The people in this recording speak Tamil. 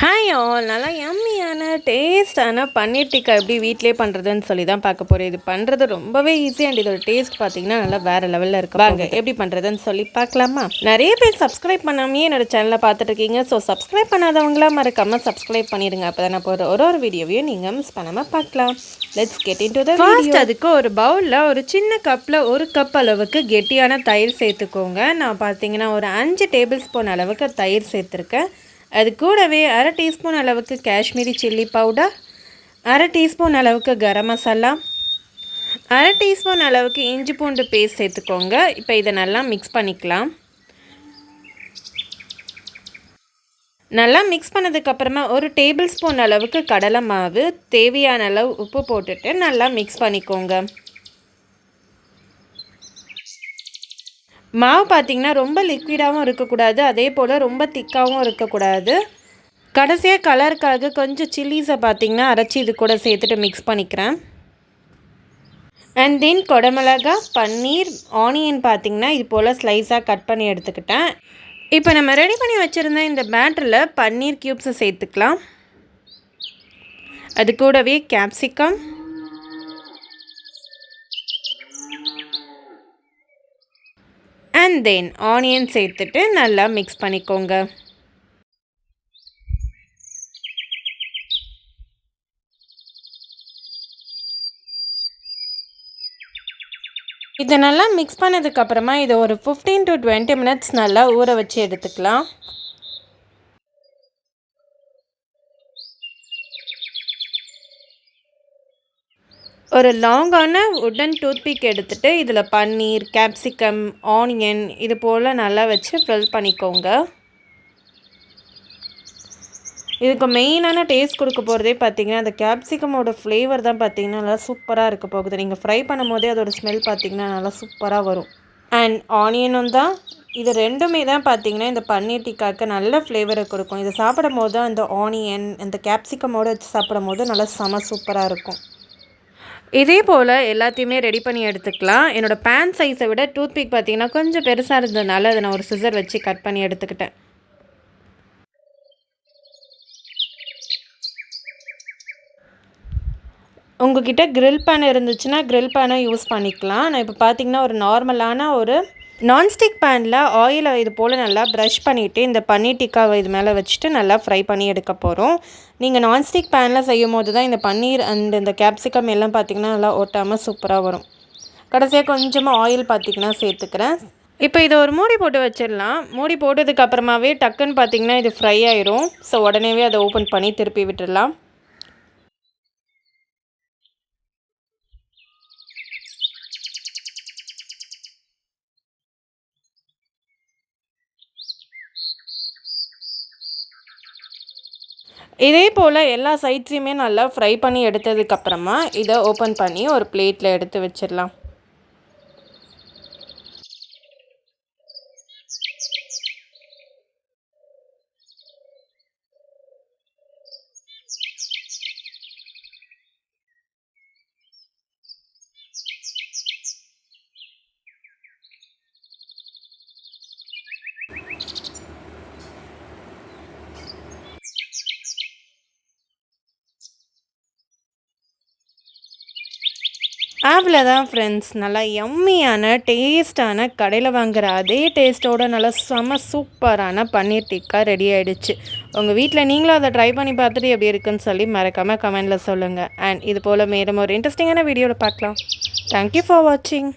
ஹாய் ஆல் நல்லா எம்மியான டேஸ்டான பன்னீர் டிக்கா எப்படி வீட்டிலே பண்ணுறதுன்னு சொல்லி தான் பார்க்க போகிறேன் இது பண்ணுறது ரொம்பவே ஈஸி அண்ட் இதோட டேஸ்ட் பார்த்தீங்கன்னா நல்லா வேறு லெவலில் இருக்கு வாங்க. எப்படி பண்ணுறதுன்னு சொல்லி பார்க்கலாமா? நிறைய பேர் சப்ஸ்கிரைப் பண்ணாமே என்னோட சேனலை பார்த்துட்டு இருக்கீங்க. ஸோ சப்ஸ்கிரைப் பண்ணாதவங்களாம் மறக்காமல் சப்ஸ்கிரைப் பண்ணிடுங்க அப்போ தான் போகிற ஒரு ஒரு வீடியோவையும் நீங்கள் மிஸ் பண்ணாமல் பார்க்கலாம். Let's get into the first அதுக்கு ஒரு பவுலில் ஒரு சின்ன கப்பில் ஒரு கப் அளவுக்கு கெட்டியான தயிர் சேர்த்துக்கோங்க. நான் பார்த்தீங்கன்னா ஒரு அஞ்சு டேபிள் ஸ்பூன் அளவுக்கு தயிர் சேர்த்துருக்கேன். அது கூடவே அரை டீஸ்பூன் அளவுக்கு காஷ்மீரி சில்லி பவுடர் அரை டீஸ்பூன் அளவுக்கு கரம் மசாலா அரை டீஸ்பூன் அளவுக்கு இஞ்சி பூண்டு பேஸ்ட் சேர்த்துக்கோங்க. இப்போ இதை நல்லா மிக்ஸ் பண்ணிக்கலாம். நல்லா மிக்ஸ் பண்ணதுக்கப்புறமா ஒரு டேபிள் ஸ்பூன் அளவுக்கு கடலை மாவு தேவையான அளவு உப்பு போட்டுட்டு நல்லா மிக்ஸ் பண்ணிக்கோங்க. மாவு பார்த்திங்கன்னா ரொம்ப லிக்விடாகவும் இருக்கக்கூடாது அதே போல் ரொம்ப திக்காகவும் இருக்கக்கூடாது. கடைசியாக கலருக்காக கொஞ்சம் சில்லிஸை பார்த்திங்கன்னா அரைச்சி இது கூட சேர்த்துட்டு மிக்ஸ் பண்ணிக்கிறேன். அண்ட் தென் கொடமிளகா பன்னீர் ஆனியன் பார்த்திங்கன்னா இது போல் ஸ்லைஸாக கட் பண்ணி எடுத்துக்கிட்டேன். இப்போ நம்ம ரெடி பண்ணி வச்சுருந்த இந்த பேட்டரில் பன்னீர் க்யூப்ஸை சேர்த்துக்கலாம். அது கூடவே கேப்சிகம் அண்ட் தென் ஆனியன் சேர்த்துட்டு நல்லா மிக்ஸ் பண்ணிக்கோங்க. இதை நல்லா மிக்ஸ் பண்ணதுக்கப்புறமா இதை ஒரு ஃபிஃப்டீன் டு டுவெண்ட்டி மினிட்ஸ் நல்லா ஊற வச்சு எடுத்துக்கலாம். ஒரு லாங்கான உடன் டூத்பிக் எடுத்துகிட்டு இதில் பன்னீர் கேப்சிகம் ஆனியன் இது போல் நல்லா வச்சு ஃபில் பண்ணிக்கோங்க. இதுக்கு மெயினான டேஸ்ட் கொடுக்க போகிறதே பார்த்தீங்கன்னா அந்த கேப்சிகமோட ஃப்ளேவர் தான் பார்த்தீங்கன்னா நல்லா சூப்பராக இருக்க போகுது. நீங்கள் ஃப்ரை பண்ணும் போதே அதோடய ஸ்மெல் பார்த்தீங்கன்னா நல்லா சூப்பராக வரும். அண்ட் ஆனியனும் தான். இது ரெண்டுமே தான் பார்த்தீங்கன்னா இந்த பன்னீர் டிக்காக்கு நல்ல ஃப்ளேவரை கொடுக்கும். இதை சாப்பிடும் போது அந்த ஆனியன் இந்த கேப்சிகமோடு வச்சு சாப்பிடும் போது நல்லா செம சூப்பராக இருக்கும். இதே போல் எல்லாத்தையுமே ரெடி பண்ணி எடுத்துக்கலாம். என்னோடய பேன் சைஸை விட டூத் பிக் பார்த்திங்கன்னா கொஞ்சம் பெருசாக இருந்ததுனால அதை நான் ஒரு சிசர் வச்சு கட் பண்ணி எடுத்துக்கிட்டேன். உங்ககிட்ட க்ரில் பேன் இருந்துச்சுன்னா க்ரில் பேனை யூஸ் பண்ணிக்கலாம். நான் இப்போ பார்த்திங்கன்னா ஒரு நார்மலான ஒரு நான்ஸ்டிக் பேனில் ஆயிலை இது போல் நல்லா ப்ரஷ் பண்ணிவிட்டு இந்த பன்னீர் டிக்காவை இது மேலே வச்சுட்டு நல்லா ஃப்ரை பண்ணி எடுக்க போகிறோம் நீங்கள் நான்ஸ்டிக் பேனில் செய்யும் போது தான் இந்த பன்னீர் அண்ட் இந்த கேப்சிகம் எல்லாம் பார்த்திங்கன்னா நல்லா ஒட்டாமல் சூப்பராக வரும். கடைசியாக கொஞ்சமாக ஆயில் பார்த்திங்கன்னா சேர்த்துக்கிறேன். இப்போ இதை ஒரு மூடி போட்டு வச்சிடலாம். மூடி போட்டதுக்கு அப்புறமாவே டக்குன்னு பார்த்திங்கன்னா இது ஃப்ரை ஆயிரும். ஸோ உடனேவே அதை ஓப்பன் பண்ணி திருப்பி விட்டுடலாம். இதே போல் எல்லா சைட்ஸையுமே நல்லா ஃப்ரை பண்ணி எடுத்ததுக்கப்புறமா இதை ஓப்பன் பண்ணி ஒரு பிளேட்டில் எடுத்து வச்சிடலாம். அவ்வளோதான் ஃப்ரெண்ட்ஸ் நல்லா எம்மியான டேஸ்ட்டான கடையில் வாங்குகிற அதே டேஸ்ட்டோட நல்லா செம்ம சூப்பரான பன்னீர் டிக்கா ரெடி ஆகிடுச்சு உங்கள் வீட்டில் நீங்களும் அதை ட்ரை பண்ணி பார்த்துட்டு எப்படி இருக்குன்னு சொல்லி மறக்காமல் கமெண்டில் சொல்லுங்கள் அண்ட் இது போல் மேலும் ஒரு இன்ட்ரெஸ்டிங்கான வீடியோவில் பார்க்கலாம். தேங்க்யூ ஃபார் வாட்சிங்